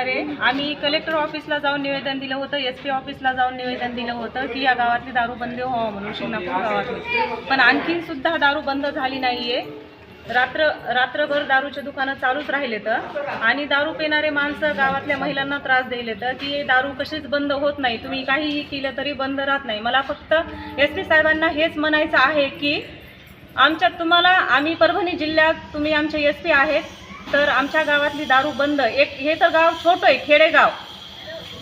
सोनाली आहे. आम्ही कलेक्टर ऑफिसला जाऊन निवेदन दिलं होतं एस पी ऑफिसला जाऊन निवेदन दिलं होतं की या गावातली दारूबंदी व्हावं म्हणून शिंगणापूर गावातली. पण आणखीन सुद्धा दारू बंद झाली नाहीये. रात्र रात्रभर दारूचे दुकानं चालूच राहिले तर. आणि दारू पिणारे माणसं गावातल्या महिलांना त्रास दिले तर की दारू कशीच बंद होत नाही तुम्ही काहीही केलं तरी बंद राहत नाही. मला फक्त एस पी साहेबांना हेच म्हणायचं आहे की आमच्यात तुम्हाला आम्ही परभणी जिल्ह्यात तुम्ही आमचे एस पी आहेत. तर आमच्या गावातली दारू बंद. एक हे तर गाव छोटं आहे खेडेगाव.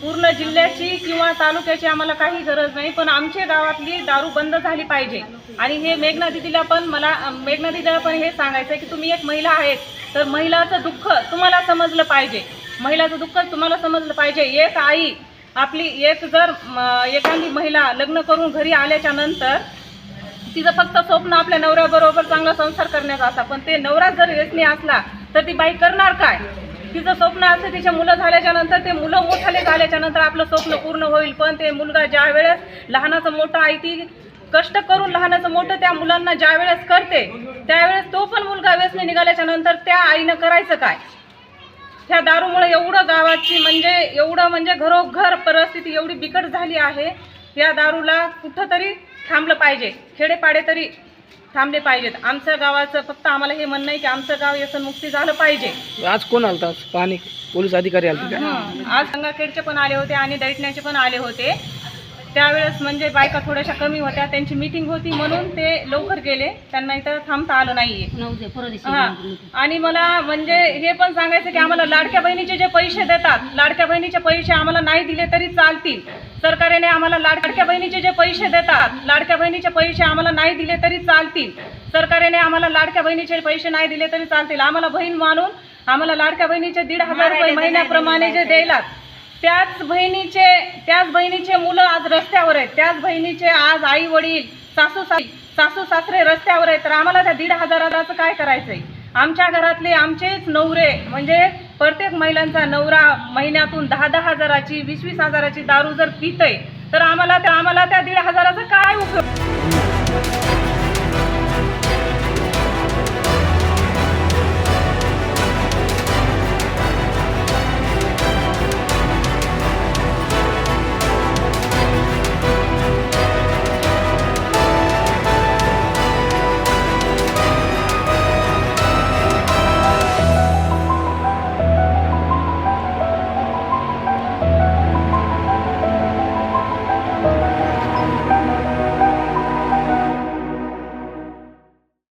पूर्ण जिल्ह्याची किंवा तालुक्याची आम्हाला काही गरज नाही पण आमच्या गावातली दारू बंद झाली पाहिजे. आणि हे मेघना दिदीला पण मला मेघना दिदीला पण हे सांगायचं आहे की तुम्ही एक महिला आहेत तर महिलाचं दुःख तुम्हाला समजलं पाहिजे. महिलाचं दुःख तुम्हाला समजलं पाहिजे. एक आई आपली एक जर एखादी महिला लग्न करून घरी आल्याच्यानंतर तिचं फक्त स्वप्न आपल्या नवऱ्याबरोबर चांगला संसार करण्याचा असा पण ते नवरा जर व्यसनी असला तर ती बाई करणार काय? तिचं स्वप्न असतं तिच्या मुलं झाल्याच्यानंतर ते मुलं मोठाले झाल्याच्यानंतर आपलं स्वप्न पूर्ण होईल. पण ते मुलगा ज्या वेळेस लहानाचं मोठं आई ती कष्ट करून लहानाचं मोठं त्या मुलांना ज्या वेळेस करते त्यावेळेस तो पण मुलगा व्यसनी निघाल्याच्या नंतर त्या आईनं करायचं काय? ह्या दारूमुळे एवढं गावाची म्हणजे एवढं म्हणजे घरोघर परिस्थिती एवढी बिकट झाली आहे. या दारूला कुठंतरी थांबलं पाहिजे. खेडेपाडे तरी थांबले पाहिजेत. आमच्या गावाचं फक्त आम्हाला हे म्हणणं आहे की आमचं गाव व्यसनमुक्ती झालं पाहिजे. आज कोण आलता? पाहणी पोलीस अधिकारी आलते का? हं. आज गंगाखेडचे पण आले होते आणि दैटण्याचे पण आले होते. त्यावेळेस म्हणजे बायका थोड्याशा कमी होत्या त्यांची मीटिंग होती म्हणून ते लवकर गेले. त्यांना इथं थांबता आलं नाहीये. हा. आणि मला म्हणजे हे पण सांगायचं की आम्हाला लाडक्या बहिणीचे जे पैसे देतात लाडक्या बहिणीचे पैसे आम्हाला नाही दिले तरी चालतील. सरकारने आम्हाला लाडक्या बहिणीचे जे पैसे देतात लाडक्या बहिणीचे पैसे आम्हाला नाही दिले तरी चालतील. सरकारने आम्हाला लाडक्या बहिणीचे पैसे नाही दिले तरी चालतील. आम्हाला बहीण मानून आम्हाला लाडक्या बहिणीचे दीड हजार रुपये महिन्याप्रमाणे जे द्यायला त्याच बहिणीचे त्याच बहिणीचे मुलं आज रस्त्यावर आहेत. त्याच बहिणीचे आज आई वडील सासू सास सासू सासरे रस्त्यावर आहेत. तर आम्हाला त्या दीड हजाराचं काय करायचंय? आमच्या घरातले आमचेच नवरे म्हणजे प्रत्येक महिलांचा नवरा महिन्यातून दहा दहा हजाराची वीस वीस हजाराची दारू जर पितय तर आम्हाला त्या आम्हाला त्या दीड हजाराचा काय उपयोग?